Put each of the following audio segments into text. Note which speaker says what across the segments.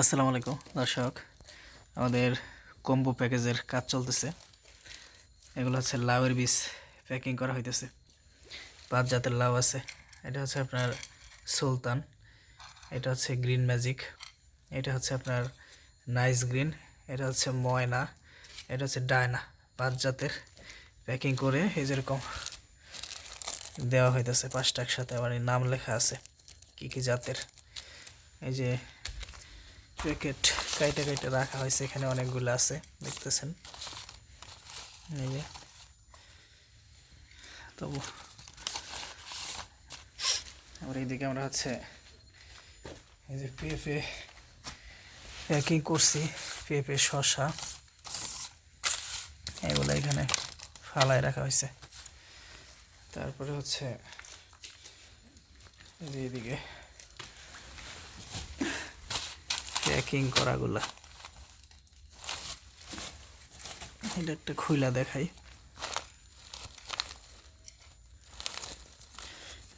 Speaker 1: আসসালামু আলাইকুম, দর্শক। আমাদের কম্বো প্যাকেজের কাজ চলতেছে। এগুলো হচ্ছে লাউয়ের বীজ প্যাকিং করা হইতেছে। পাঁচ জাতের লাউ আছে। এটা হচ্ছে আপনার সুলতান, এটা হচ্ছে গ্রিন ম্যাজিক এটা হচ্ছে আপনার নাইস গ্রিন এটা হচ্ছে ময়না, এটা হচ্ছে ডায়না। পাঁচ জাতের প্যাকিং করে এই যেরকম দেওয়া হইতেছে পাঁচটা একসাথে এই নাম লেখা আছে কী কী জাতের। এই যে প্যাকেট কাইটে কাইটে রাখা হয়েছে, এখানে অনেকগুলো আছে, দেখতেছেন। এই যে। তবু আবার এইদিকে আমরা হচ্ছে এই যে পেঁপে প্যাকিং করছি পেঁপে শশা এগুলো এখানে ফালায় রাখা হয়েছে। তারপরে হচ্ছে এই যে এইদিকে প্যাকিং করাগুলা। এটা একটা খুইলা দেখাই।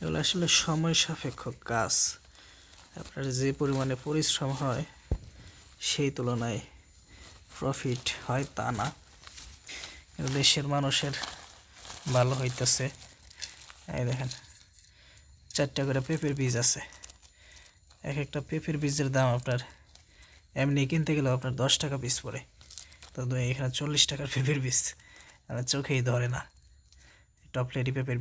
Speaker 1: এগুলো আসলে সময় সাপেক্ষ কাজ আপনার যে পরিমাণে পরিশ্রম হয়, সেই তুলনায় প্রফিট হয় তা না। কিন্তু দেশের মানুষের ভালো হইতেছে। এই দেখেন, চারটা করে পেঁপের বীজ আছে। এক একটা পেঁপের বীজের দাম আপনার এমনি কিনতে গেলেও আপনার দশ টাকা পিস পড়ে। তো এখানে চল্লিশ টাকার পেঁপের বীজ আমার চোখেই ধরে না। পেঁপের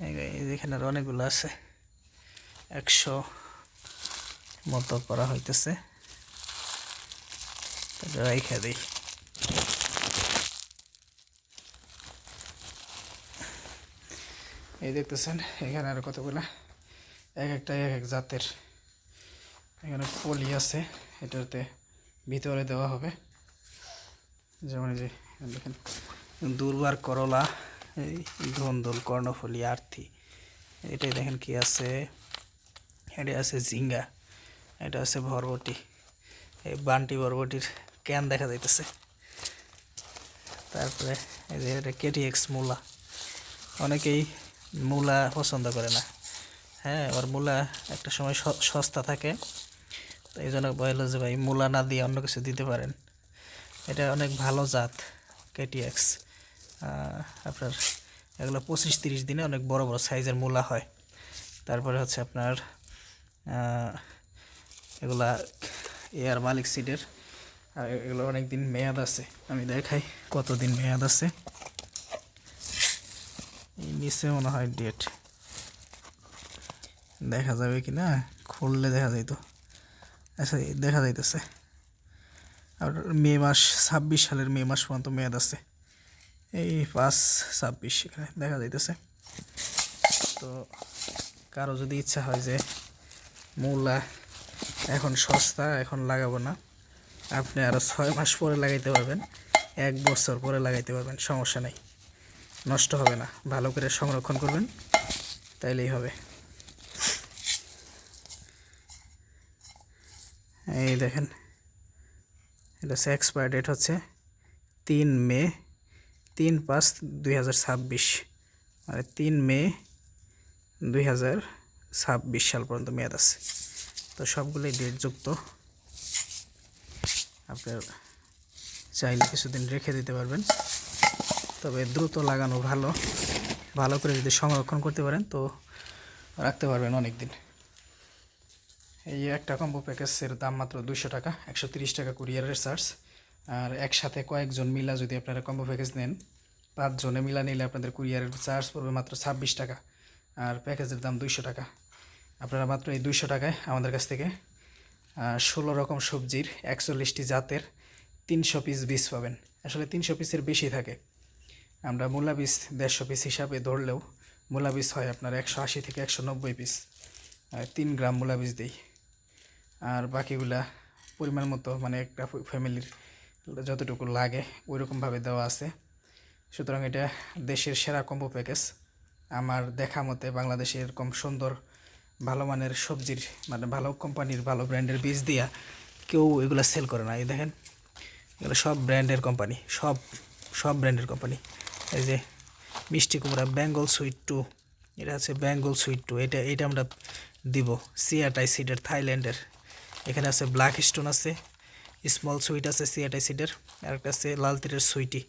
Speaker 1: এই যে- এই যে এখানে আর অনেকগুলো আছে। একশো মতো করা হইতেছে। রাইখা দিই। এই দেখতেছেন, এখানে আর কতগুলা? এক একটা এক এক জাতের। এখানে পলি আছে, এটাতে ভিতরে দেওয়া হবে। যেমন যে দেখেন দুর্বার করলা, এই ধন্দল, কর্ণফুলি আর্থি এটাই দেখেন কি আছে এটা আছে ঝিঙ্গা, এটা আছে বরবটি। এই বান্টি বরবটির ক্যান দেখা যাইতেছে। তারপরে এই যে এটা কেটিএক্স মূলা। অনেকেই মূলা পছন্দ করে না। হ্যাঁ আবার মূলা একটা সময় সস্তা থাকে। তো এই জন্য বলল যে ভাই মূলা না দিয়ে অন্য কিছু দিতে পারেন। এটা অনেক ভালো জাত কেটিএক্স আপনার এগুলো পঁচিশ তিরিশ দিনে অনেক বড় বড় সাইজের মূলা হয়। তারপরে হচ্ছে আপনার এগুলা এয়ার মালিক সিডের। আর এগুলো অনেক দিন মেয়াদ আছে। আমি দেখাই কতদিন মেয়াদ আছে। এই নিচে মনে হয় ডেট দেখা যাবে কি না খুললে দেখা যাইতো। আচ্ছা দেখা যাইতেছে। আর মে মাস, ছাব্বিশ সালের মে মাস পর্যন্ত মেয়াদ আছে। এই পাঁচ, ছাব্বিশ এখানে দেখা যাইতেছে। তো কারও যদি ইচ্ছা হয় যে মূলা এখন সস্তা, এখন লাগাবো না, আপনি আরও ছয় মাস পরে লাগাইতে পারবেন, এক বছর পরে লাগাইতে পারবেন, সমস্যা নেই, নষ্ট হবে না, ভালো করে সংরক্ষণ করবেন, তাইলেই হবে। এই দেখেন, এটা হচ্ছে এক্সপায়ার ডেট হচ্ছে তিন মে তিন পাঁচ দুই হাজার ছাব্বিশ। মানে তিন মে দুই হাজার ছাব্বিশ সাল পর্যন্ত মেয়াদ আছে। তো সবগুলোই ডেটযুক্ত আপনার চাইলে কিছুদিন রেখে দিতে পারবেন। তবে দ্রুত লাগানো ভালো। ভালো করে যদি সংরক্ষণ করতে পারেন তো রাখতে পারবেন অনেক দিন এই একটা কম্বো প্যাকেজের দাম মাত্র দুশো টাকা, একশো টাকা কুরিয়ারের চার্জ আর একসাথে কয়েকজন মিলা যদি আপনারা কম্বো প্যাকেজ নেন, পাঁচজনে মিলা নিলে আপনাদের কুরিয়ারের চার্জ পড়বে মাত্র ছাব্বিশ টাকা। আর প্যাকেজের দাম দুইশো টাকা। আপনারা মাত্র এই দুইশো টাকায় আমাদের কাছ থেকে ষোলো রকম সবজির একচল্লিশটি জাতের তিনশো পিস বীজ পাবেন। আসলে তিনশো পিসের বেশি থাকে। আমরা মূলা বীজ দেড়শো পিস হিসাবে ধরলেও মূলা বীজ হয় আপনার একশো আশি থেকে একশো নব্বই পিস তিন গ্রাম মূলা বীজ দিই। আর বাকিগুলা পরিমাণ মতো মানে একটা ফ্যামিলির যতটুকু লাগে ওই রকমভাবে দেওয়া আছে। সুতরাং এটা দেশের সেরা কম্বো প্যাকেজ আমার দেখা মতে বাংলাদেশে এরকম সুন্দর, ভালো মানের সবজির মানে ভালো কোম্পানির ভালো ব্র্যান্ডের বীজ দিয়া কেউ এগুলো সেল করে না। এই দেখেন, এগুলো সব ব্র্যান্ডের কোম্পানি সব সব ব্র্যান্ডের কোম্পানি এই যে মিষ্টি কুমড়া বেঙ্গল সুইট টু এটা হচ্ছে বেঙ্গল সুইট টু এটা এটা আমরা দিব। সিয়াটাই সিডের থাইল্যান্ডের এখানে আছে ব্ল্যাক স্টোন আছে স্মল সুইট আছে সিয়াটাই সিডের আর একটা আছে লাল তীরের সুইটি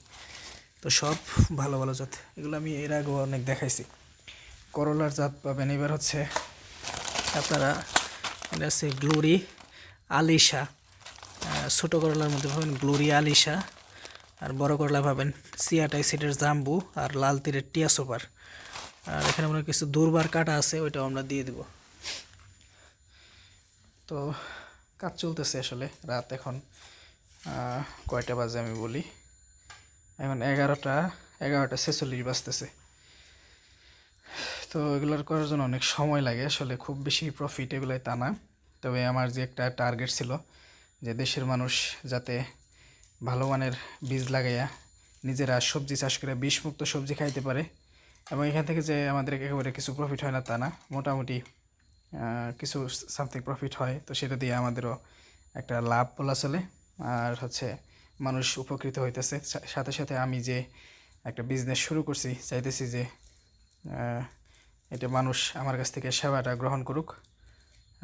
Speaker 1: তো সব ভালো ভালো জাত। এগুলো আমি এর আগেও অনেক দেখাইছি। করলার জাত পাবেন। এবার হচ্ছে আপনারা, এটা আছে গ্লোরি আলিশা। ছোটো করলার মধ্যে পাবেন গ্লোরি আলিশা, আর বড় করলা পাবেন সিয়াটাই সিটের জাম্বু আর লাল তীরের টিয়া সুপার আর এখানে মনে কিছু দুর্বার কাটা আছে, ওইটাও আমরা দিয়ে দেব। তো কাজ চলতেছে আসলে, রাত এখন কয়টা বাজে আমি বলি। এখন এগারোটা এগারোটা ছেচল্লিশ বাজতেছে। তো এগুলোর করার জন্য অনেক সময় লাগে আসলে, খুব বেশি প্রফিট এগুলোয় তা না। তবে আমার যে একটা টার্গেট ছিল যে দেশের মানুষ যাতে ভালো মানের বীজ লাগাইয়া নিজেরা সবজি চাষ করে বিষমুক্ত সবজি খাইতে পারে, এবং এখান থেকে যে আমাদের একেবারে কিছু প্রফিট হয় না তা না, মোটামুটি কিছু সামথিং প্রফিট হয়, তো সেটা দিয়ে আমাদেরও একটা লাভ বলা চলে। আর হচ্ছে মানুষ উপকৃত হইতেছে। সাথে সাথে আমি যে একটা বিজনেস শুরু করছি, চাইতেছি যে এটা মানুষ আমার কাছ থেকে সেবাটা গ্রহণ করুক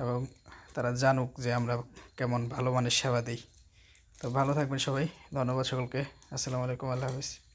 Speaker 1: এবং তারা জানুক যে আমরা কেমন ভালো মানের সেবা দিই। তো ভালো থাকবেন সবাই। ধন্যবাদ সকলকে। আসসালামু আলাইকুম। আল্লাহ হাফিজ।